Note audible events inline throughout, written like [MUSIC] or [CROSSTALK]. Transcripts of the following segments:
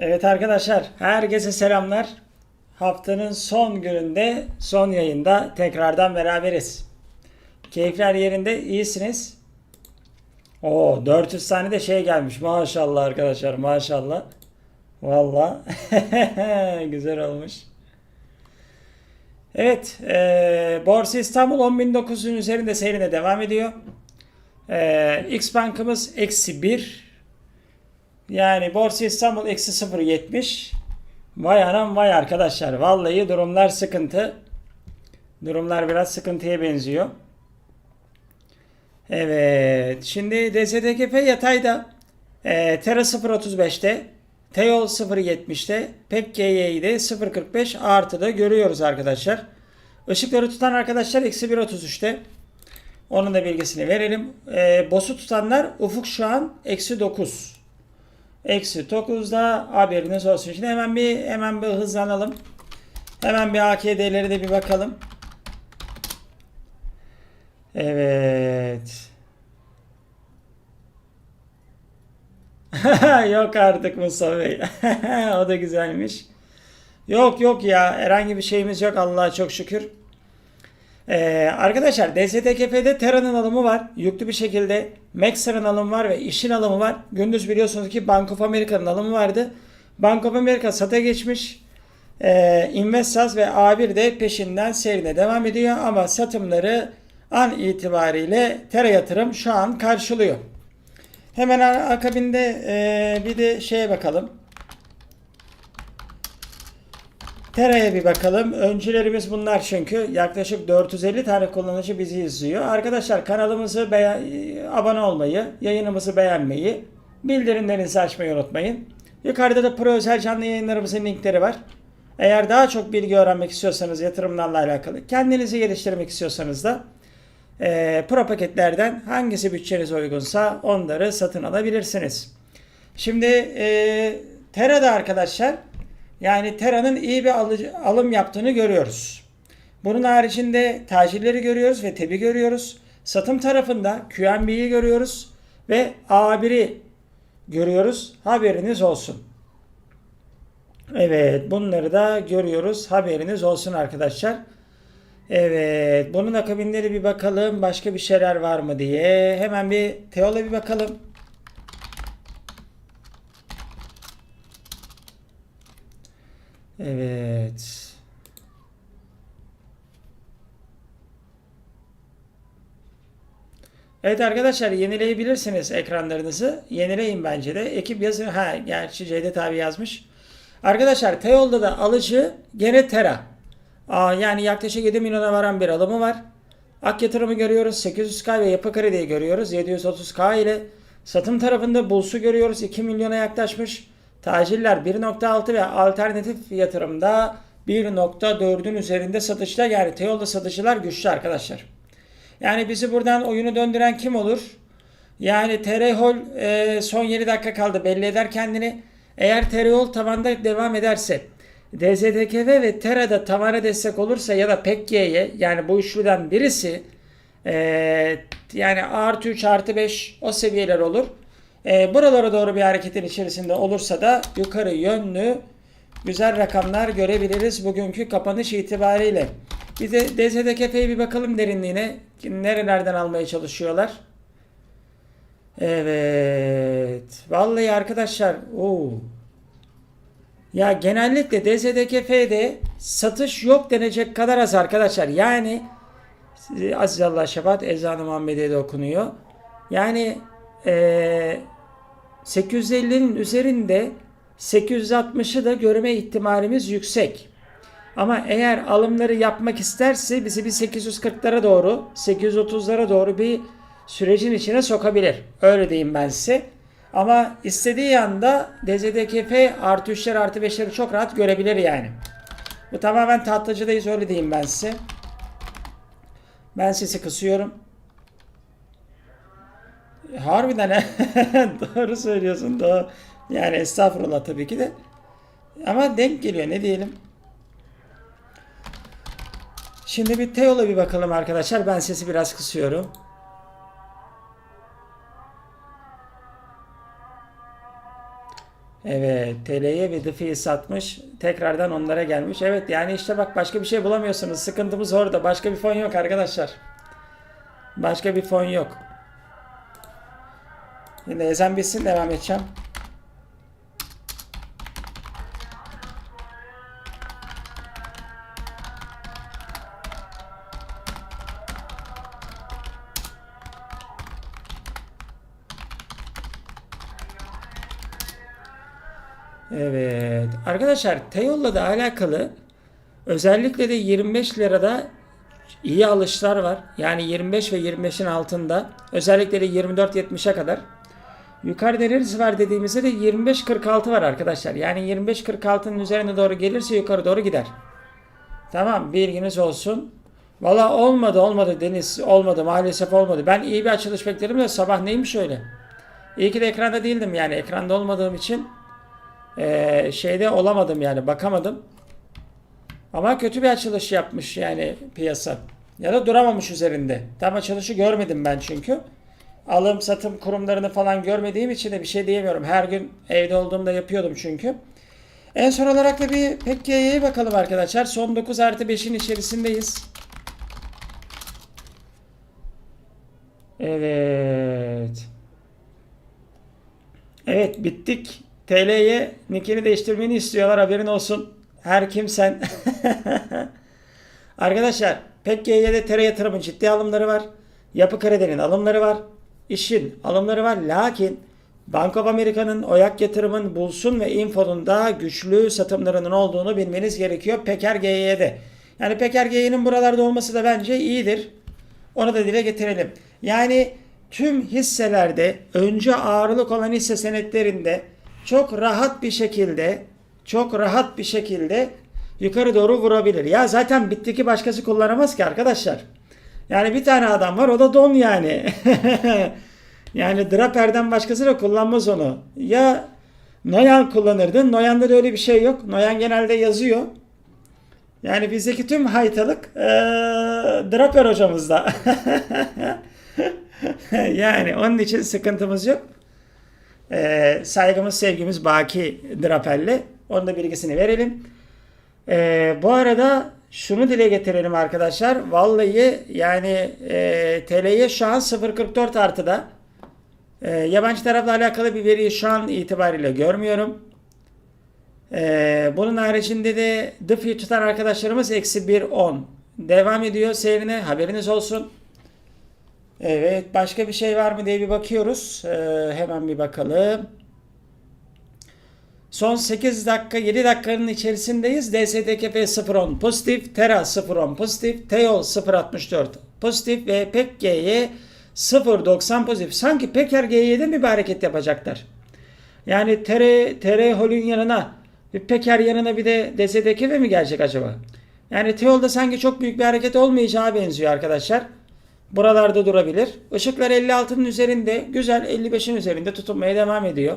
Evet arkadaşlar, herkese selamlar. Haftanın son gününde, son yayında tekrardan beraberiz. Keyifler yerinde, iyisiniz. Oo, 400 tane de şey gelmiş. Maşallah arkadaşlar, maşallah. Valla [LAUGHS] güzel olmuş. Evet, e, Borsa İstanbul 10.900'ün üzerinde seyrine devam ediyor. E, X bankımız eksi 1. Yani Borsa İstanbul eksi 0.70. Vay anam vay arkadaşlar. Vallahi durumlar sıkıntı. Durumlar biraz sıkıntıya benziyor. Evet. Şimdi DSDKF yatayda. E, Tera 0.35'te. Teyol 0.70'te. PEKKY'yi de 0.45 artıda görüyoruz arkadaşlar. Işıkları tutan arkadaşlar eksi 1.33'te. Onun da bilgisini verelim. E, BOS'u tutanlar ufuk şu an eksi 9. Eksi 9'da haberiniz olsun. Şimdi hemen bir hemen bir hızlanalım. Hemen bir AKD'leri de bir bakalım. Evet. [LAUGHS] yok artık Mustafa Bey. [LAUGHS] o da güzelmiş. Yok yok ya herhangi bir şeyimiz yok Allah'a çok şükür. Ee, arkadaşlar DSTKF'de Tera'nın alımı var. Yüklü bir şekilde Maxer'ın alımı var ve işin alımı var. Gündüz biliyorsunuz ki Bank of America'nın alımı vardı. Bank of America sata geçmiş. Ee, Investors ve A1 de peşinden seyrine devam ediyor ama satımları an itibariyle Tera yatırım şu an karşılıyor. Hemen akabinde e, bir de şeye bakalım. Tera'ya bir bakalım. Öncülerimiz bunlar çünkü. Yaklaşık 450 tane kullanıcı bizi izliyor. Arkadaşlar kanalımızı beğen, abone olmayı, yayınımızı beğenmeyi, bildirimlerinizi açmayı unutmayın. Yukarıda da pro özel canlı yayınlarımızın linkleri var. Eğer daha çok bilgi öğrenmek istiyorsanız yatırımlarla alakalı, kendinizi geliştirmek istiyorsanız da e, pro paketlerden hangisi bütçenize uygunsa onları satın alabilirsiniz. Şimdi e, Tera'da arkadaşlar yani Tera'nın iyi bir alım yaptığını görüyoruz. Bunun haricinde tacirleri görüyoruz ve TEB'i görüyoruz. Satım tarafında QNB'yi görüyoruz ve A1'i görüyoruz. Haberiniz olsun. Evet bunları da görüyoruz. Haberiniz olsun arkadaşlar. Evet bunun akabinde de bir bakalım başka bir şeyler var mı diye. Hemen bir Teo'la bir bakalım. Evet. Evet arkadaşlar yenileyebilirsiniz ekranlarınızı. Yenileyin bence de. Ekip yazın. Ha gerçi Cevdet abi yazmış. Arkadaşlar Teol'da da alıcı gene Tera. Aa, yani yaklaşık 7 milyona varan bir alımı var. Ak yatırımı görüyoruz. 800K ve yapı krediyi görüyoruz. 730K ile satım tarafında Buls'u görüyoruz. 2 milyona yaklaşmış. Tacirler 1.6 ve alternatif yatırımda 1.4'ün üzerinde satışta yani Teol'da satıcılar güçlü arkadaşlar. Yani bizi buradan oyunu döndüren kim olur? Yani Terehol e, son 7 dakika kaldı belli eder kendini. Eğer Terehol tavanda devam ederse DZDKV ve Tera'da tavana destek olursa ya da PEKG'ye yani bu üçlüden birisi e, yani artı 3 artı 5 o seviyeler olur. E, buralara doğru bir hareketin içerisinde olursa da yukarı yönlü güzel rakamlar görebiliriz bugünkü kapanış itibariyle. Bir de DZDKF'ye bir bakalım derinliğine. Nerelerden almaya çalışıyorlar. Evet. Vallahi arkadaşlar. Oo. Ya genellikle DZDKF'de satış yok denecek kadar az arkadaşlar. Yani Aziz Allah Şefaat Ezan-ı Muhammediye'de okunuyor. Yani ee, 850'nin üzerinde 860'ı da görme ihtimalimiz yüksek. Ama eğer alımları yapmak isterse bizi bir 840'lara doğru, 830'lara doğru bir sürecin içine sokabilir. Öyle diyeyim ben size. Ama istediği anda DZDKF artı 3'ler artı 5'leri çok rahat görebilir yani. Bu tamamen tatlıcıdayız öyle diyeyim ben size. Ben sesi kısıyorum. Harbiden [LAUGHS] doğru söylüyorsun. Doğru. Yani estağfurullah tabii ki de. Ama denk geliyor ne diyelim. Şimdi bir Teo'la bir bakalım arkadaşlar. Ben sesi biraz kısıyorum. Evet, TL'ye ve DFI'yi satmış. Tekrardan onlara gelmiş. Evet, yani işte bak başka bir şey bulamıyorsunuz. Sıkıntımız orada. Başka bir fon yok arkadaşlar. Başka bir fon yok. Şimdi ezan bitsin devam edeceğim. Evet. Arkadaşlar Teyolla da alakalı özellikle de 25 lirada iyi alışlar var. Yani 25 ve 25'in altında. Özellikle de 24-70'e kadar. Yukarıda neresi var dediğimizde de 25-46 var arkadaşlar. Yani 25-46'nın üzerine doğru gelirse yukarı doğru gider. Tamam bilginiz olsun. Valla olmadı olmadı Deniz olmadı maalesef olmadı. Ben iyi bir açılış beklerim de sabah neymiş öyle. İyi ki de ekranda değildim yani ekranda olmadığım için ee, şeyde olamadım yani bakamadım. Ama kötü bir açılış yapmış yani piyasa. Ya da duramamış üzerinde. Tam açılışı görmedim ben çünkü. Alım satım kurumlarını falan görmediğim için de bir şey diyemiyorum. Her gün evde olduğumda yapıyordum çünkü. En son olarak da bir PKK'ye bakalım arkadaşlar. Son 9 artı 5'in içerisindeyiz. Evet. Evet bittik. TL'ye nickini değiştirmeni istiyorlar haberin olsun. Her kimsen. [LAUGHS] Arkadaşlar PKK'de TR yatırımın ciddi alımları var. Yapı Kredi'nin alımları var. İşin alımları var. Lakin Bank of America'nın Oyak yatırımın Bulsun ve Info'nun da güçlü satımlarının olduğunu bilmeniz gerekiyor. Peker GY'de. Yani Peker GY'nin buralarda olması da bence iyidir. Onu da dile getirelim. Yani tüm hisselerde önce ağırlık olan hisse senetlerinde çok rahat bir şekilde çok rahat bir şekilde yukarı doğru vurabilir. Ya zaten bitti ki başkası kullanamaz ki arkadaşlar. Yani bir tane adam var o da don yani. [LAUGHS] yani Draper'den başkası da kullanmaz onu. Ya Noyan kullanırdın. Noyan'da da öyle bir şey yok. Noyan genelde yazıyor. Yani bizdeki tüm haytalık ee, Draper hocamızda. [LAUGHS] yani onun için sıkıntımız yok. Ee, saygımız sevgimiz Baki Draper'le. Onun da bilgisini verelim. Ee, bu arada şunu dile getirelim arkadaşlar. Vallahi yani e, TL'ye şu an 0.44 artıda. E, yabancı tarafla alakalı bir veriyi şu an itibariyle görmüyorum. E, bunun haricinde de DFI tutan arkadaşlarımız eksi 1.10. Devam ediyor seyrine haberiniz olsun. Evet başka bir şey var mı diye bir bakıyoruz. E, hemen bir bakalım. Son 8 dakika 7 dakikanın içerisindeyiz. DSTKF 0.10 pozitif, Tera 0.10 pozitif, Teol 0.64 pozitif ve PEKG'ye 0.90 pozitif. Sanki Peker G'ye bir hareket yapacaklar. Yani TR, TR Hol'ün yanına bir Peker yanına bir de DSTKF mi gelecek acaba? Yani Teol'da sanki çok büyük bir hareket olmayacağı benziyor arkadaşlar. Buralarda durabilir. Işıklar 56'nın üzerinde, güzel 55'in üzerinde tutunmaya devam ediyor.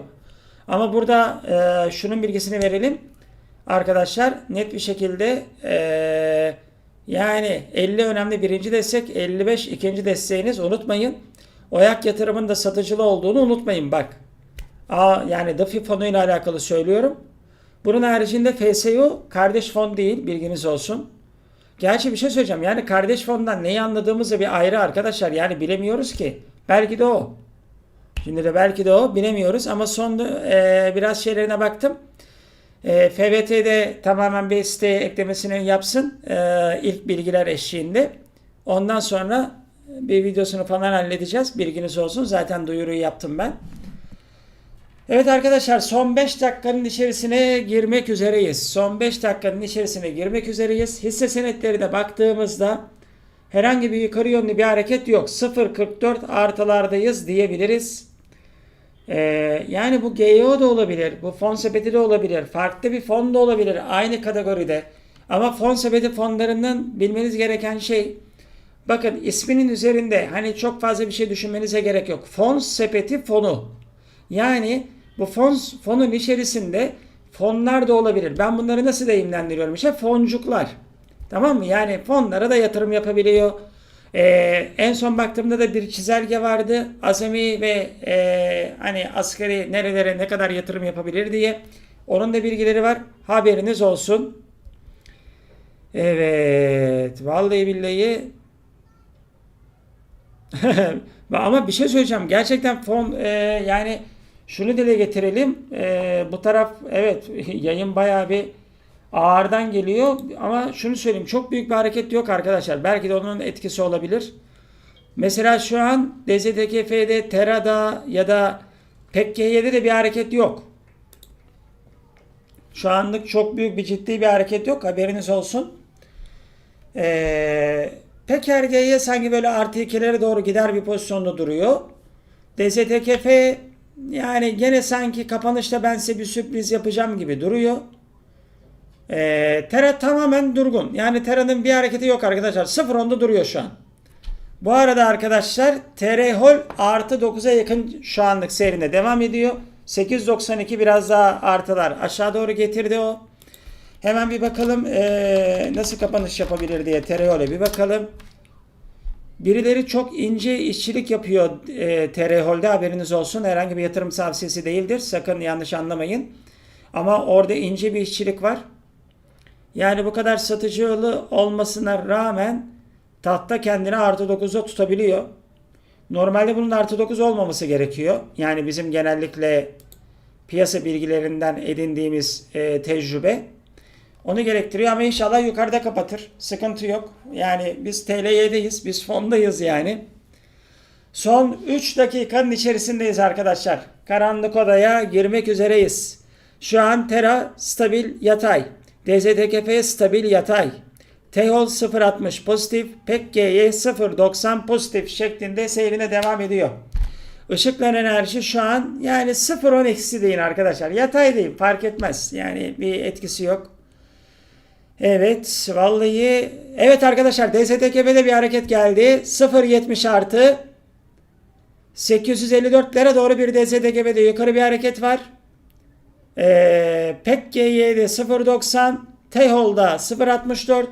Ama burada e, şunun bilgisini verelim. Arkadaşlar net bir şekilde e, yani 50 önemli birinci destek 55 ikinci desteğiniz unutmayın. Oyak yatırımın da satıcılı olduğunu unutmayın bak. Aa, yani DAFI fonu ile alakalı söylüyorum. Bunun haricinde FSU kardeş fon değil bilginiz olsun. Gerçi bir şey söyleyeceğim. Yani kardeş fondan neyi anladığımızı bir ayrı arkadaşlar. Yani bilemiyoruz ki. Belki de o. Şimdi de belki de o bilemiyoruz ama son e, biraz şeylerine baktım. E, FVT'de tamamen bir siteye eklemesini yapsın e, ilk bilgiler eşliğinde. Ondan sonra bir videosunu falan halledeceğiz. Bilginiz olsun. Zaten duyuruyu yaptım ben. Evet arkadaşlar son 5 dakikanın içerisine girmek üzereyiz. Son 5 dakikanın içerisine girmek üzereyiz. Hisse senetlerine baktığımızda herhangi bir yukarı yönlü bir hareket yok. 0.44 artılardayız diyebiliriz. Ee, yani bu GEO da olabilir, bu fon sepeti de olabilir, farklı bir fon da olabilir aynı kategoride. Ama fon sepeti fonlarından bilmeniz gereken şey, bakın isminin üzerinde hani çok fazla bir şey düşünmenize gerek yok. Fon sepeti fonu. Yani bu fon fonun içerisinde fonlar da olabilir. Ben bunları nasıl deyimlendiriyorum? İşte foncuklar. Tamam mı? Yani fonlara da yatırım yapabiliyor. Ee, en son baktığımda da bir çizelge vardı. Azami ve e, hani asgari nerelere ne kadar yatırım yapabilir diye. Onun da bilgileri var. Haberiniz olsun. Evet. Vallahi billahi [LAUGHS] ama bir şey söyleyeceğim. Gerçekten fon e, yani şunu dile getirelim. E, bu taraf evet [LAUGHS] yayın bayağı bir ağırdan geliyor ama şunu söyleyeyim çok büyük bir hareket yok arkadaşlar. Belki de onun etkisi olabilir. Mesela şu an DZTKF'de, Tera'da ya da PKK'de de bir hareket yok. Şu anlık çok büyük bir ciddi bir hareket yok. Haberiniz olsun. Ee, PKRG'ye sanki böyle artı ikilere doğru gider bir pozisyonda duruyor. DZTKF yani gene sanki kapanışta ben size bir sürpriz yapacağım gibi duruyor. Ee, Tera tamamen durgun. Yani Tera'nın bir hareketi yok arkadaşlar. 0.10'da duruyor şu an. Bu arada arkadaşlar TR Hol artı 9'a yakın şu anlık seyrinde devam ediyor. 8.92 biraz daha artılar aşağı doğru getirdi o. Hemen bir bakalım ee, nasıl kapanış yapabilir diye TR bir bakalım. Birileri çok ince işçilik yapıyor e, TR Hol'de haberiniz olsun. Herhangi bir yatırım tavsiyesi değildir. Sakın yanlış anlamayın. Ama orada ince bir işçilik var. Yani bu kadar satıcılı olmasına rağmen tahta kendini artı 9'da tutabiliyor. Normalde bunun artı 9 olmaması gerekiyor. Yani bizim genellikle piyasa bilgilerinden edindiğimiz e, tecrübe. Onu gerektiriyor ama inşallah yukarıda kapatır. Sıkıntı yok. Yani biz TL'yedeyiz. Biz fondayız yani. Son 3 dakikanın içerisindeyiz arkadaşlar. Karanlık odaya girmek üzereyiz. Şu an Tera stabil yatay. DZTKF stabil yatay. Tehol 0.60 pozitif. PEKG'ye 0.90 pozitif şeklinde seyrine devam ediyor. Işıklar enerji şu an yani 0.10 eksi deyin arkadaşlar. Yatay değil fark etmez. Yani bir etkisi yok. Evet vallahi evet arkadaşlar DSTKB'de bir hareket geldi. 0.70 artı 854'lere doğru bir DSTKB'de yukarı bir hareket var. Ee, PEKG'de 0.90 Tehol'da 0.64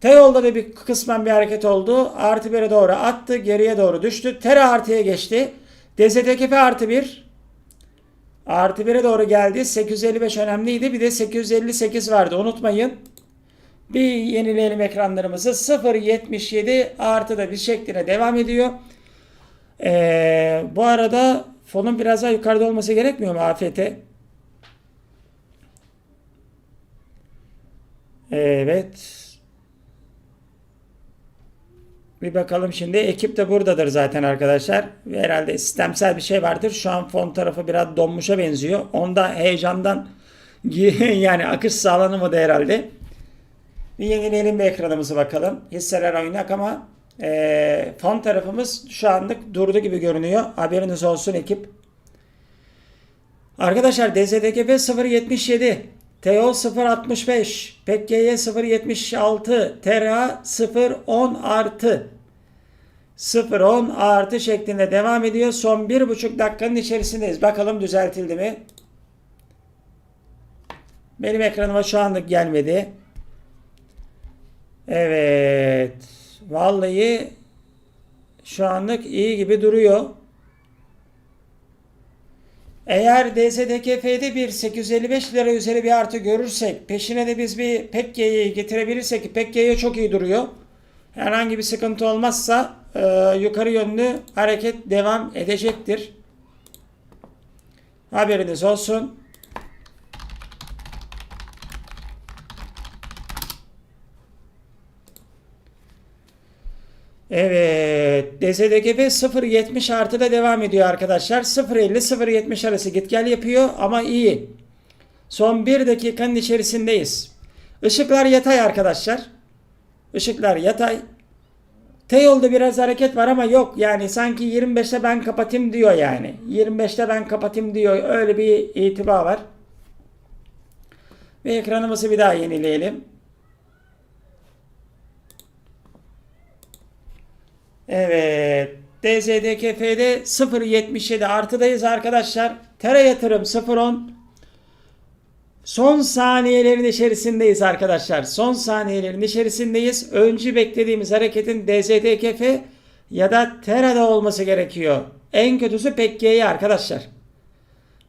Tehol'da da bir kısmen bir hareket oldu. Artı 1'e doğru attı. Geriye doğru düştü. Tera artıya geçti. DZTKF artı 1 artı 1'e doğru geldi. 855 önemliydi. Bir de 858 vardı. Unutmayın. Bir yenileyelim ekranlarımızı. 0.77 artı da bir şekline devam ediyor. Ee, bu arada fonun biraz daha yukarıda olması gerekmiyor mu AFT? Evet. Bir bakalım şimdi. Ekip de buradadır zaten arkadaşlar. Herhalde sistemsel bir şey vardır. Şu an fon tarafı biraz donmuşa benziyor. Onda heyecandan [LAUGHS] yani akış sağlanamadı herhalde. Bir yenileyelim bir ekranımızı bakalım. Hisseler oynak ama e, fon tarafımız şu anlık durdu gibi görünüyor. Haberiniz olsun ekip. Arkadaşlar DZDKB 0.77 TO 0.65 PKY 0.76 TRA 0.10 artı 0.10 artı şeklinde devam ediyor. Son bir buçuk dakikanın içerisindeyiz. Bakalım düzeltildi mi? Benim ekranıma şu anlık gelmedi. Evet. Vallahi şu anlık iyi gibi duruyor. Eğer DSDKF'de bir 855 lira üzeri bir artı görürsek, peşine de biz bir PEKG'yi getirebilirsek ki PEKG'ye çok iyi duruyor. Herhangi bir sıkıntı olmazsa e, yukarı yönlü hareket devam edecektir. Haberiniz olsun. Evet. DSDGB 0.70 artıda devam ediyor arkadaşlar. 0.50-0.70 arası git gel yapıyor ama iyi. Son 1 dakikanın içerisindeyiz. Işıklar yatay arkadaşlar. Işıklar yatay. T yolda biraz hareket var ama yok yani sanki 25'te ben kapatayım diyor yani. 25'te ben kapatayım diyor. Öyle bir itibar var. Ve ekranımızı bir daha yenileyelim. Evet. DZDKF'de 0.77 artıdayız arkadaşlar. Tera yatırım 0.10 Son saniyelerin içerisindeyiz arkadaşlar. Son saniyelerin içerisindeyiz. Öncü beklediğimiz hareketin DZDKF ya da Tera'da olması gerekiyor. En kötüsü PKY arkadaşlar.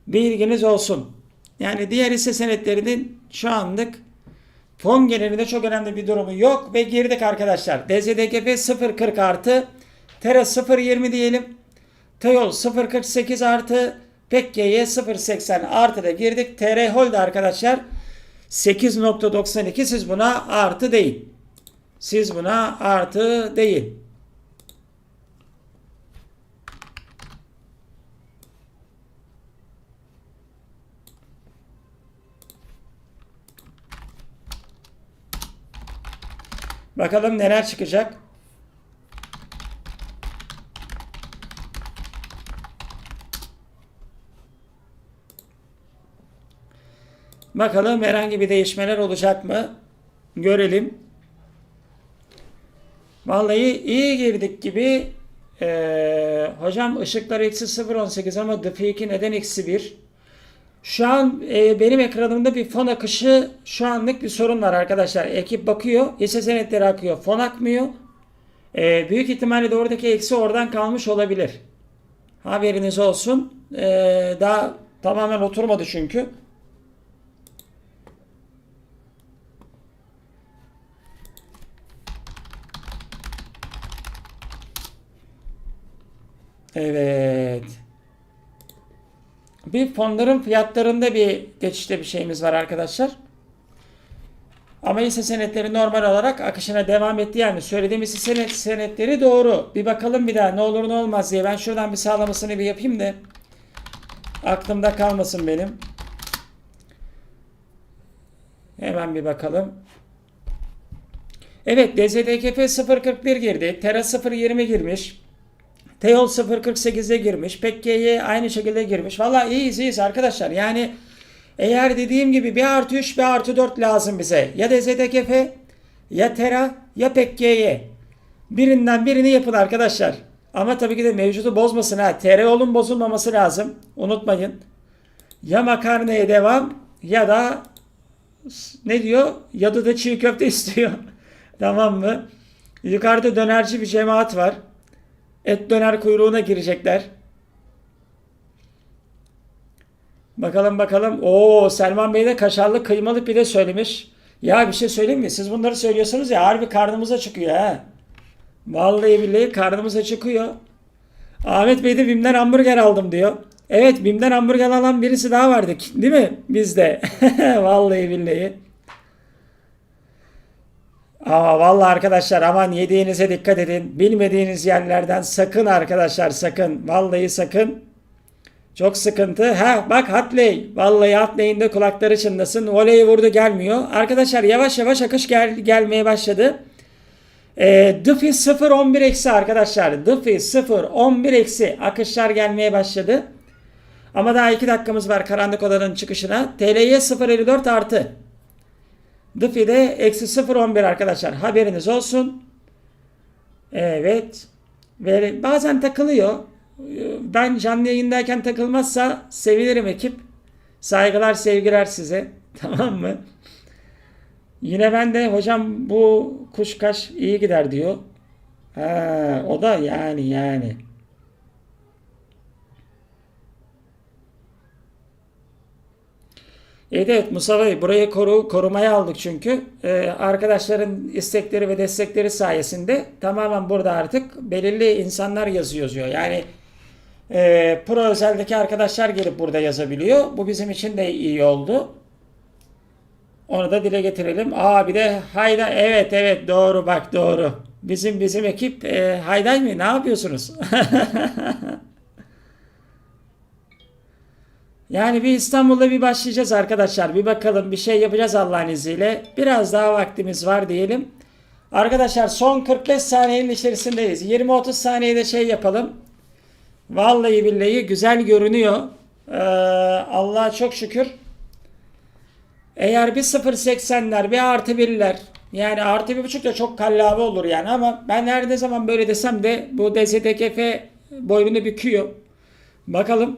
Bilginiz olsun. Yani diğer hisse senetlerinin şu anlık fon genelinde çok önemli bir durumu yok ve girdik arkadaşlar. DZDKF 0.40 artı Tera 0.20 diyelim. Teyol 0.48 artı Pekke'ye 0.80 artı da girdik. TR Hold arkadaşlar 8.92 siz buna artı değil. Siz buna artı değil. Bakalım neler çıkacak. Bakalım herhangi bir değişmeler olacak mı? Görelim. Vallahi iyi girdik gibi. Ee, hocam ışıklar eksi 0.18 ama Peak'i neden eksi 1? Şu an e, benim ekranımda bir fon akışı şu anlık bir sorun var arkadaşlar. Ekip bakıyor. Hisse senetleri akıyor. Fon akmıyor. E, büyük ihtimalle de oradaki eksi oradan kalmış olabilir. Haberiniz olsun. E, daha tamamen oturmadı çünkü. Evet. Bir fonların fiyatlarında bir geçişte bir şeyimiz var arkadaşlar. Ama hisse senetleri normal olarak akışına devam etti yani söylediğimiz hisse senet, senetleri doğru. Bir bakalım bir daha ne olur ne olmaz diye ben şuradan bir sağlamasını bir yapayım da aklımda kalmasın benim. Hemen bir bakalım. Evet DZDKF 0.41 girdi. Tera 0.20 girmiş. Teol 0.48'e girmiş. Pekke'ye aynı şekilde girmiş. Valla iyiyiz iyiyiz arkadaşlar. Yani eğer dediğim gibi bir artı 3 bir artı 4 lazım bize. Ya DZDKF ya Tera ya Pekke'ye. Birinden birini yapın arkadaşlar. Ama tabii ki de mevcudu bozmasın ha. TRO'nun bozulmaması lazım. Unutmayın. Ya makarnaya devam ya da ne diyor? Ya da çiğ köfte [LAUGHS] istiyor. tamam mı? Yukarıda dönerci bir cemaat var. Et döner kuyruğuna girecekler. Bakalım bakalım. Oo Selman Bey de kaşarlı kıymalı pide söylemiş. Ya bir şey söyleyeyim mi? Siz bunları söylüyorsunuz ya harbi karnımıza çıkıyor ha. Vallahi billahi karnımıza çıkıyor. Ahmet Bey de Bim'den hamburger aldım diyor. Evet Bim'den hamburger alan birisi daha vardı. Değil mi? Bizde. [LAUGHS] Vallahi billahi. Ama vallahi arkadaşlar aman yediğinize dikkat edin. Bilmediğiniz yerlerden sakın arkadaşlar sakın. Vallahi sakın. Çok sıkıntı. Ha bak Hatley. Vallahi Hatley'in de kulakları çınlasın. Voleyi vurdu gelmiyor. Arkadaşlar yavaş yavaş akış gel gelmeye başladı. E, Duffy 0-11 eksi arkadaşlar. Duffy 0-11 eksi akışlar gelmeye başladı. Ama daha 2 dakikamız var karanlık odanın çıkışına. TL'ye 0.54 artı. Dıfi'de eksi 0.11 arkadaşlar. Haberiniz olsun. Evet. Ve bazen takılıyor. Ben canlı yayındayken takılmazsa sevinirim ekip. Saygılar sevgiler size. [LAUGHS] Tamam mı? Yine ben de hocam bu kuşkaş iyi gider diyor. Ha, o da yani yani. Evet, Bey burayı koru, korumaya aldık çünkü ee, arkadaşların istekleri ve destekleri sayesinde tamamen burada artık belirli insanlar yazıyor yazıyor. Yani e, Pro özeldeki arkadaşlar gelip burada yazabiliyor. Bu bizim için de iyi oldu. Onu da dile getirelim. Aa bir de Hayda evet evet doğru bak doğru. Bizim bizim ekip e, Hayday mı ne yapıyorsunuz? [LAUGHS] Yani bir İstanbul'da bir başlayacağız arkadaşlar. Bir bakalım bir şey yapacağız Allah'ın izniyle. Biraz daha vaktimiz var diyelim. Arkadaşlar son 45 saniyenin içerisindeyiz. 20-30 saniyede şey yapalım. Vallahi billahi güzel görünüyor. Ee, Allah'a çok şükür. Eğer bir 0.80'ler bir artı 1'ler yani artı bir buçuk da çok kallavi olur yani ama ben her ne zaman böyle desem de bu DZTKF boynunu büküyor. Bakalım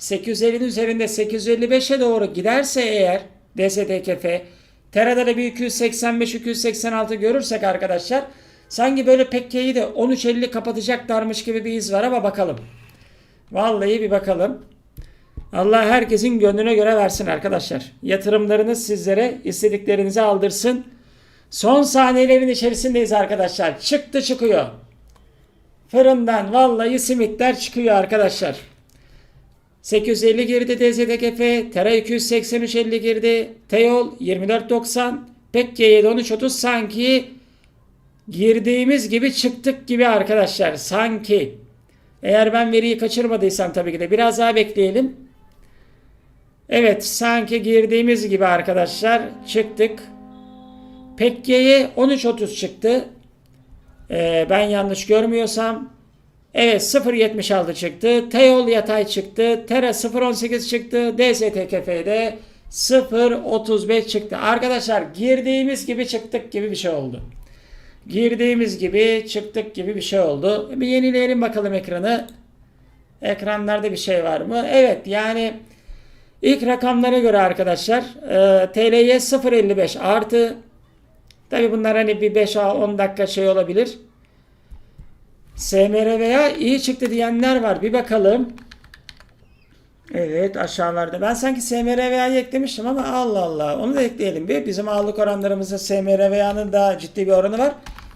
850'nin üzerinde 855'e doğru giderse eğer DSTKF. Tera'da da bir 285-286 görürsek arkadaşlar sanki böyle pekkeyi de 13.50 kapatacaklarmış gibi bir iz var ama bakalım. Vallahi bir bakalım. Allah herkesin gönlüne göre versin arkadaşlar. Yatırımlarınız sizlere istediklerinizi aldırsın. Son saniyelerin içerisindeyiz arkadaşlar. Çıktı çıkıyor. Fırından vallahi simitler çıkıyor arkadaşlar. 850 girdi DZDKF, Tera 283.50 girdi, Teyol 24.90, Pekke 713.30 sanki girdiğimiz gibi çıktık gibi arkadaşlar sanki. Eğer ben veriyi kaçırmadıysam tabii ki de biraz daha bekleyelim. Evet sanki girdiğimiz gibi arkadaşlar çıktık. Pekke'ye 13.30 çıktı. Ee, ben yanlış görmüyorsam. Evet 0.76 çıktı. Teyol yatay çıktı. Tera 0.18 çıktı. DSTKF'de 0.35 çıktı. Arkadaşlar girdiğimiz gibi çıktık gibi bir şey oldu. Girdiğimiz gibi çıktık gibi bir şey oldu. Bir yenileyelim bakalım ekranı. Ekranlarda bir şey var mı? Evet yani ilk rakamlara göre arkadaşlar e, TL'ye 0.55 artı tabi bunlar hani bir 5-10 dakika şey olabilir. SMR veya iyi çıktı diyenler var. Bir bakalım. Evet aşağılarda. Ben sanki SMR veya'yı eklemiştim ama Allah Allah. Onu da ekleyelim bir. Bizim ağırlık oranlarımızda SMR veya'nın daha ciddi bir oranı var.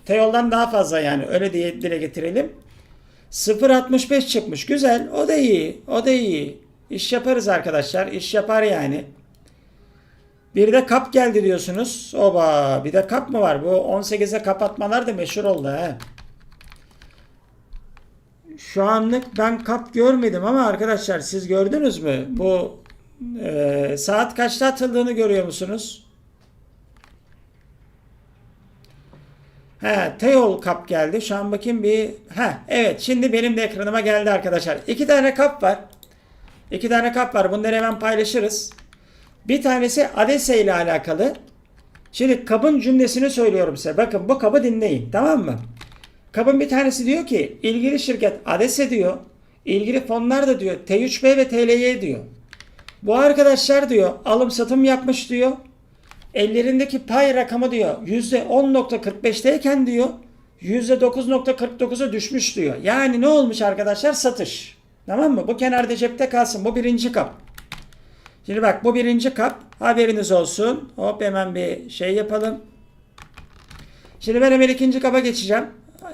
Teyol'dan daha fazla yani. Öyle diye dile getirelim. 0.65 çıkmış. Güzel. O da iyi. O da iyi. İş yaparız arkadaşlar. İş yapar yani. Bir de kap geldi diyorsunuz. Oba. Bir de kap mı var? Bu 18'e kapatmalar da meşhur oldu. He. Şu anlık ben kap görmedim ama arkadaşlar siz gördünüz mü? Bu e, saat kaçta atıldığını görüyor musunuz? He, Teyol kap geldi. Şu an bakayım bir. He, evet şimdi benim de ekranıma geldi arkadaşlar. İki tane kap var. İki tane kap var. Bunları hemen paylaşırız. Bir tanesi Adese ile alakalı. Şimdi kabın cümlesini söylüyorum size. Bakın bu kabı dinleyin. Tamam mı? Kabın bir tanesi diyor ki ilgili şirket Adese diyor. ilgili fonlar da diyor T3B ve TLY diyor. Bu arkadaşlar diyor alım satım yapmış diyor. Ellerindeki pay rakamı diyor %10.45'teyken diyor %9.49'a düşmüş diyor. Yani ne olmuş arkadaşlar? Satış. Tamam mı? Bu kenarda cepte kalsın. Bu birinci kap. Şimdi bak bu birinci kap. Haberiniz olsun. Hop hemen bir şey yapalım. Şimdi ben hemen ikinci kaba geçeceğim.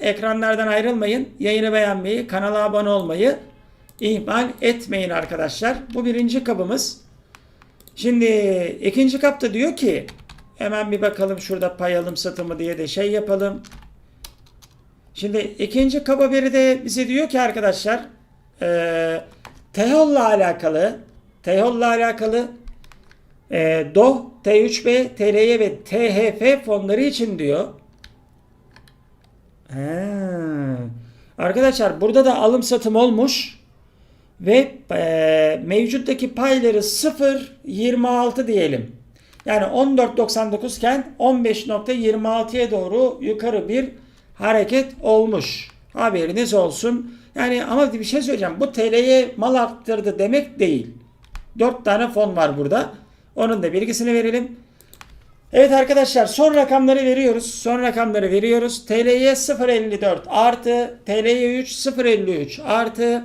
Ekranlardan ayrılmayın. Yayını beğenmeyi, kanala abone olmayı ihmal etmeyin arkadaşlar. Bu birinci kabımız. Şimdi ikinci kapta diyor ki hemen bir bakalım şurada pay alım satımı diye de şey yapalım. Şimdi ikinci kaba biri de bize diyor ki arkadaşlar e, Tehol'la alakalı Tehol'la alakalı e, DOH, T3B, TRY ve THF fonları için diyor. Arkadaşlar burada da alım satım olmuş ve e, mevcuttaki payları 0.26 diyelim. Yani 14.99 iken 15.26'ya doğru yukarı bir hareket olmuş. Haberiniz olsun. Yani ama bir şey söyleyeceğim. Bu TL'ye mal arttırdı demek değil. 4 tane fon var burada. Onun da bilgisini verelim. Evet arkadaşlar son rakamları veriyoruz. Son rakamları veriyoruz. TL'ye 0.54 artı TL'ye 3 0.53 artı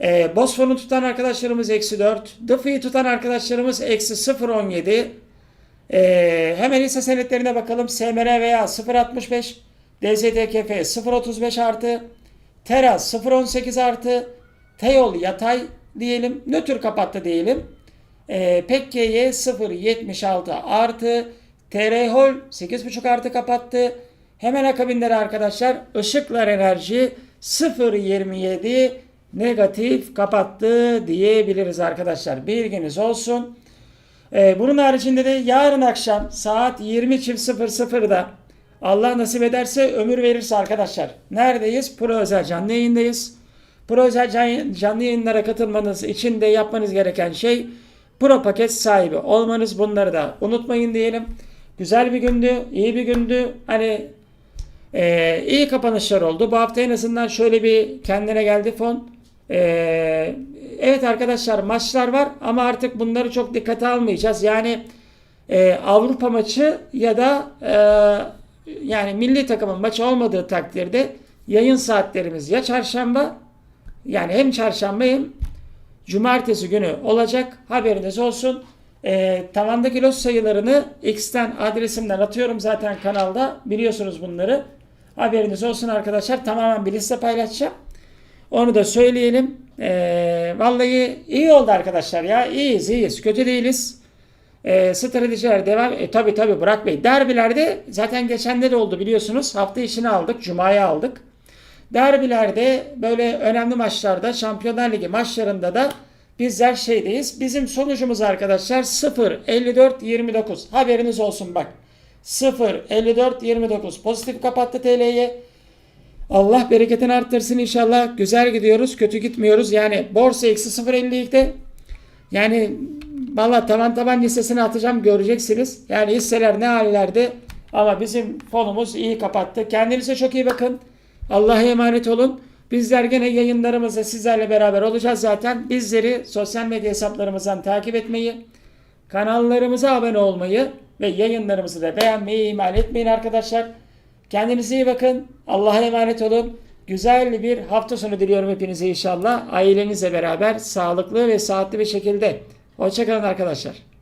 e, Bosfor'u tutan arkadaşlarımız eksi 4. Dıfı'yı tutan arkadaşlarımız eksi 0.17. E, hemen hisse senetlerine bakalım. SMR veya 0.65 DZTKF 0.35 artı Tera 0.18 artı Teyol yatay diyelim. Nötr kapattı diyelim. E, Pekke'ye 0.76 artı TR-Hol 8.5 artı kapattı. Hemen akabinde arkadaşlar Işıklar Enerji 0.27 negatif kapattı diyebiliriz arkadaşlar. Bilginiz olsun. Ee, bunun haricinde de yarın akşam saat 20.00'da Allah nasip ederse ömür verirse arkadaşlar. Neredeyiz? Pro özel canlı yayındayız. Pro özel can- canlı yayınlara katılmanız için de yapmanız gereken şey Pro paket sahibi olmanız. Bunları da unutmayın diyelim. Güzel bir gündü, iyi bir gündü. Hani e, iyi kapanışlar oldu. Bu hafta en azından şöyle bir kendine geldi fon. E, evet arkadaşlar maçlar var ama artık bunları çok dikkate almayacağız. Yani e, Avrupa maçı ya da e, yani milli takımın maçı olmadığı takdirde yayın saatlerimiz ya çarşamba yani hem çarşamba hem cumartesi günü olacak. Haberiniz olsun. E, tavandaki los sayılarını X'ten adresimden atıyorum zaten kanalda. Biliyorsunuz bunları. Haberiniz olsun arkadaşlar. Tamamen bir liste paylaşacağım. Onu da söyleyelim. E, vallahi iyi oldu arkadaşlar ya. İyiyiz iyiyiz. Kötü değiliz. E, stratejiler devam. E, tabii tabii Burak Bey. Derbilerde zaten geçende de oldu biliyorsunuz. Hafta işini aldık. Cuma'ya aldık. Derbilerde böyle önemli maçlarda Şampiyonlar Ligi maçlarında da bizler şeydeyiz. Bizim sonucumuz arkadaşlar 0-54-29. Haberiniz olsun bak. 0-54-29. Pozitif kapattı TL'ye. Allah bereketini arttırsın inşallah. Güzel gidiyoruz. Kötü gitmiyoruz. Yani borsa eksi 0.52'de. Yani valla tavan taban listesine atacağım göreceksiniz. Yani hisseler ne hallerde ama bizim fonumuz iyi kapattı. Kendinize çok iyi bakın. Allah'a emanet olun. Bizler gene yayınlarımızda sizlerle beraber olacağız zaten. Bizleri sosyal medya hesaplarımızdan takip etmeyi, kanallarımıza abone olmayı ve yayınlarımızı da beğenmeyi ihmal etmeyin arkadaşlar. Kendinize iyi bakın. Allah'a emanet olun. Güzel bir hafta sonu diliyorum hepinize inşallah. Ailenizle beraber sağlıklı ve saatli bir şekilde. Hoşçakalın arkadaşlar.